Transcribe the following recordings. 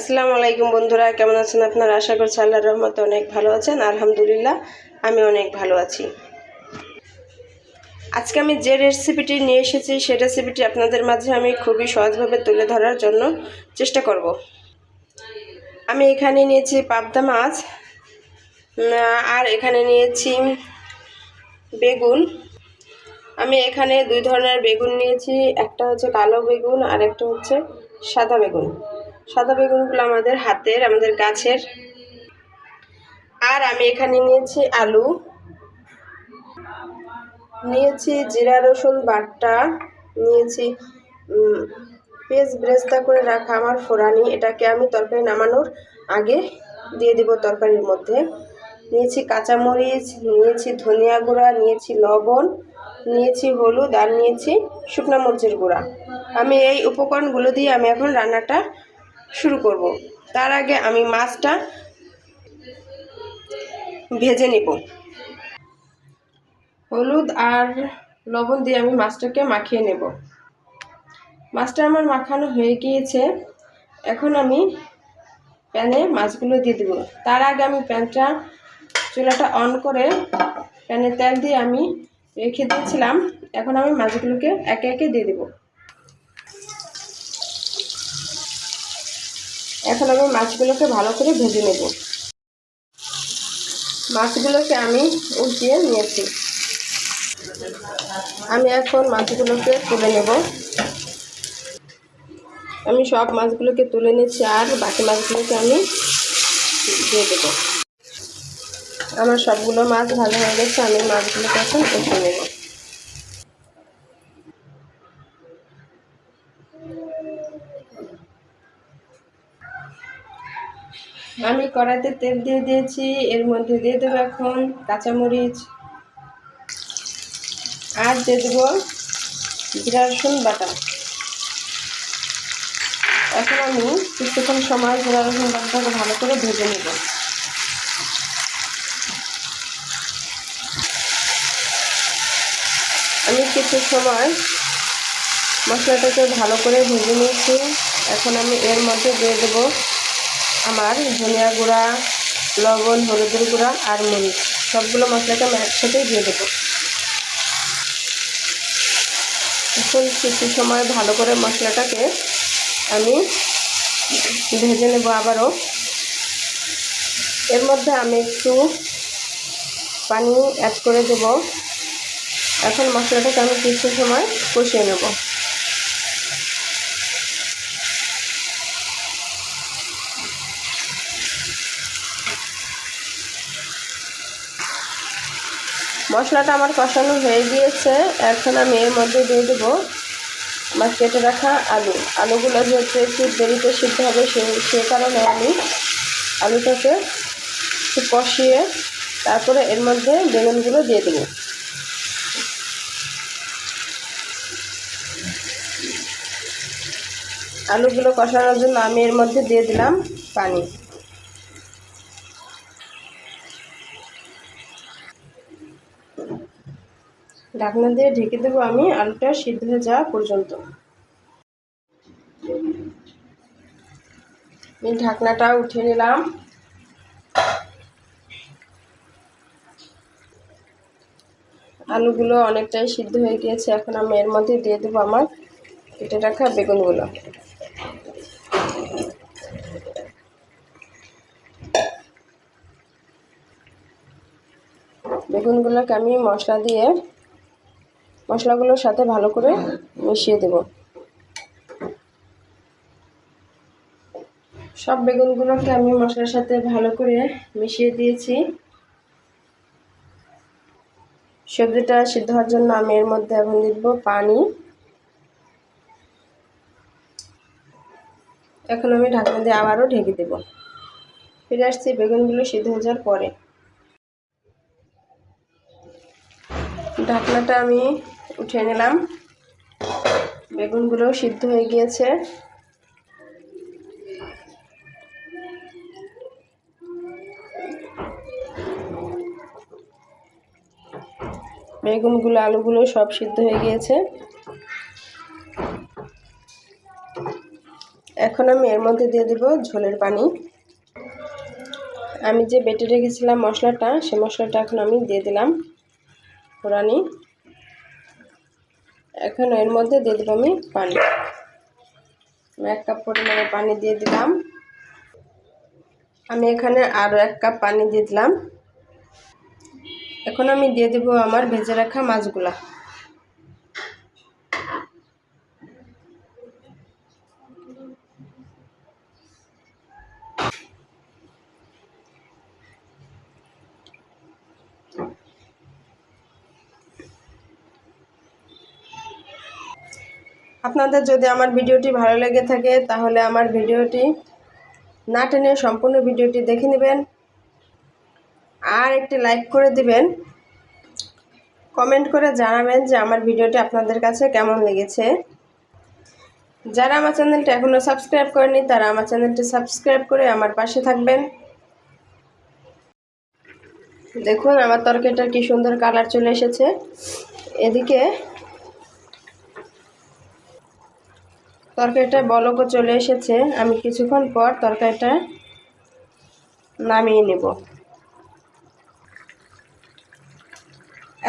আসসালামু আলাইকুম বন্ধুরা, কেমন আছেন আপনারা? আশা করছি আল্লাহর রহমতে অনেক ভালো আছেন। আলহামদুলিল্লাহ, আমি অনেক ভালো আছি। আজকে আমি যে রেসিপিটি নিয়ে এসেছি, সে রেসিপিটি আপনাদের মাঝে আমি খুবই সহজভাবে তুলে ধরার জন্য চেষ্টা করব। আমি এখানে নিয়েছি পাবদা মাছ আর এখানে নিয়েছি বেগুন। আমি এখানে দুই ধরনের বেগুন নিয়েছি, একটা হচ্ছে কালো বেগুন আর একটা হচ্ছে সাদা বেগুন। সাদা বেগুনগুলো আমাদের হাতের, আমাদের গাছের। আর আমি এখানে নিয়েছি আলু। নিয়েছি জিরা, রসুন বাটা। নিয়েছি পেঁয়াজ ব্রেস্তা করে রাখা আমার ফোড়ানি। এটাকে আমি তরকারি নামানোর আগে দিয়ে দেব তরকারির মধ্যে। নিয়েছি কাঁচামরিচ, নিয়েছি ধনিয়া গুঁড়া, নিয়েছি লবণ, নিয়েছি হলুদ, আর নিয়েছি শুকনো মরিচের গুঁড়া। আমি এই উপকরণগুলো দিয়ে আমি এখন রান্নাটা শুরু করব। তার আগে আমি মাছটা ভেজে নেব। হলুদ আর লবণ দিয়ে আমি মাছটাকে মাখিয়ে নেব। মাছটা আমার মাখানো হয়ে গিয়েছে। এখন আমি প্যানে মাছগুলো দিয়ে দেবো। তার আগে আমি প্যানটা, চুলাটা অন করে প্যানে তেল দিয়ে আমি রেখে দিয়েছিলাম। এখন আমি মাছগুলোকে একে একে দিয়ে দেবো। এখন আমি মাছগুলোকে ভালো করে ভেজে নেব। মাছগুলোকে আমি উল্টিয়ে নিয়েছি। আমি এখন মাছগুলোকে তুলে নেব। আমি সব মাছগুলোকে তুলে নিচ্ছি আর বাকি মাছগুলোকে আমি দিয়ে দেবো। আমার সবগুলো মাছ ভালো হয়ে গেছে, আমি মাছগুলোকে এখন উঠে নেব। আমি কড়াইতে তেল দিয়ে দিয়েছি, এর মধ্যে দিয়ে দেবো এখন কাঁচামরিচ। আর দিয়ে দেবো জিরা রসুন বাটা এখন আমি কিছুক্ষণ সময় জিরা রসুন বাটাটাকে ভালো করে ভেজে নেব। আমি কিছু সময় মশলাটাকে ভালো করে ভেজে নিয়েছি। এখন আমি এর মধ্যে দিয়ে দেবো আমার ধনিয়া গুঁড়া, লবণ, হলুদের গুঁড়া আর মরিচ। সবগুলো মশলাকে আমি একসাথেই দিয়ে দেবো। এখন কিছু সময় ভালো করে মশলাটাকে আমি ভেজে নেব আবারও। এর মধ্যে আমি একটু পানি অ্যাড করে দেব। এখন মশলাটাকে আমি কিছু সময় কষিয়ে নেব। মশলাটা আমার কষানো হয়ে গিয়েছে। এখন আমি এর মধ্যে দিয়ে দেবো আমার কেটে রাখা আলু। আলুগুলো যেহেতু একটু দেরিতে সিদ্ধ হবে, সে সে কারণে আমি আলুটাকে একটু কষিয়ে তারপরে এর মধ্যে বেগুনগুলো দিয়ে দেবো। আলুগুলো কষানোর জন্য আমি এর মধ্যে দিয়ে দিলাম পানি। ঢাকনা দিয়ে ঢেকে দেবো আমি আলুটা সিদ্ধ হয়ে যাওয়া পর্যন্ত। আমি ঢাকনাটা উঠিয়ে নিলাম। আলুগুলো অনেকটাই সিদ্ধ হয়ে গিয়েছে, এখন আমি এর মধ্যে দিয়ে দেবো আমার কেটে রাখা বেগুনগুলো। বেগুনগুলোকে আমি মশলা দিয়ে মশলাগুলোর সাথে ভালো করে মিশিয়ে দেব। সব বেগুনগুলোকে আমি মশলার সাথে ভালো করে মিশিয়ে দিয়েছি। সবজিটা সিদ্ধ হওয়ার জন্য আমি এর মধ্যে এখন দিব পানি। এখন আমি ঢাকনা দিয়ে আবারও ঢেকে দেব। ফিরে আসছি বেগুনগুলো সিদ্ধ হয়ে যাওয়ার পরে। ঢাকনাটা আমি উঠিয়ে নিলাম। বেগুনগুলো সিদ্ধ হয়ে গিয়েছে। বেগুনগুলো, আলুগুলো সব সিদ্ধ হয়ে গিয়েছে। এখন আমি এর মধ্যে দিয়ে দেব ঝোলের পানি। আমি যে বেটে রেখেছিলাম মশলাটা, সে মশলাটা এখন আমি দিয়ে দিলাম। ফোড়ানি এখন এর মধ্যে দিয়ে দেবো আমি পানি। এক কাপ পরিমাণে পানি দিয়ে দিলাম। আমি এখানে আরও এক কাপ পানি দিয়ে দিলাম। এখন আমি দিয়ে দেবো আমার ভেজে রাখা মাছগুলা। আপনাদের যদি আমার ভিডিওটি ভালো লেগে থাকে, তাহলে আমার ভিডিওটি না টেনে সম্পূর্ণ ভিডিওটি দেখে নেবেন। আর একটি লাইক করে দিবেন। কমেন্ট করে জানাবেন যে আমার ভিডিওটি আপনাদের কাছে কেমন লেগেছে। যারা আমার চ্যানেলটি এখনও সাবস্ক্রাইব করেনি তারা আমার চ্যানেলটি সাবস্ক্রাইব করে আমার পাশে থাকবেন। দেখুন, আমার তরকারিটার কি সুন্দর কালার চলে এসেছে। এদিকে তরকারিটা বলকও চলে এসেছে। আমি কিছুক্ষণ পর তরকারিটা নামিয়ে নেব।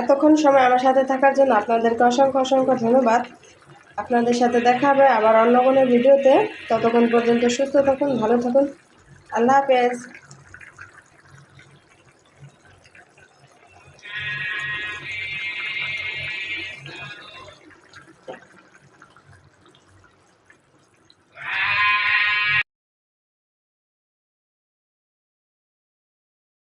এতক্ষণ সময় আমার সাথে থাকার জন্য আপনাদেরকে অসংখ্য অসংখ্য ধন্যবাদ। আপনাদের সাথে দেখা হবে আবার অন্য কোনো ভিডিওতে। ততক্ষণ পর্যন্ত সুস্থ থাকুন, ভালো থাকুন। আল্লাহ হাফেজ।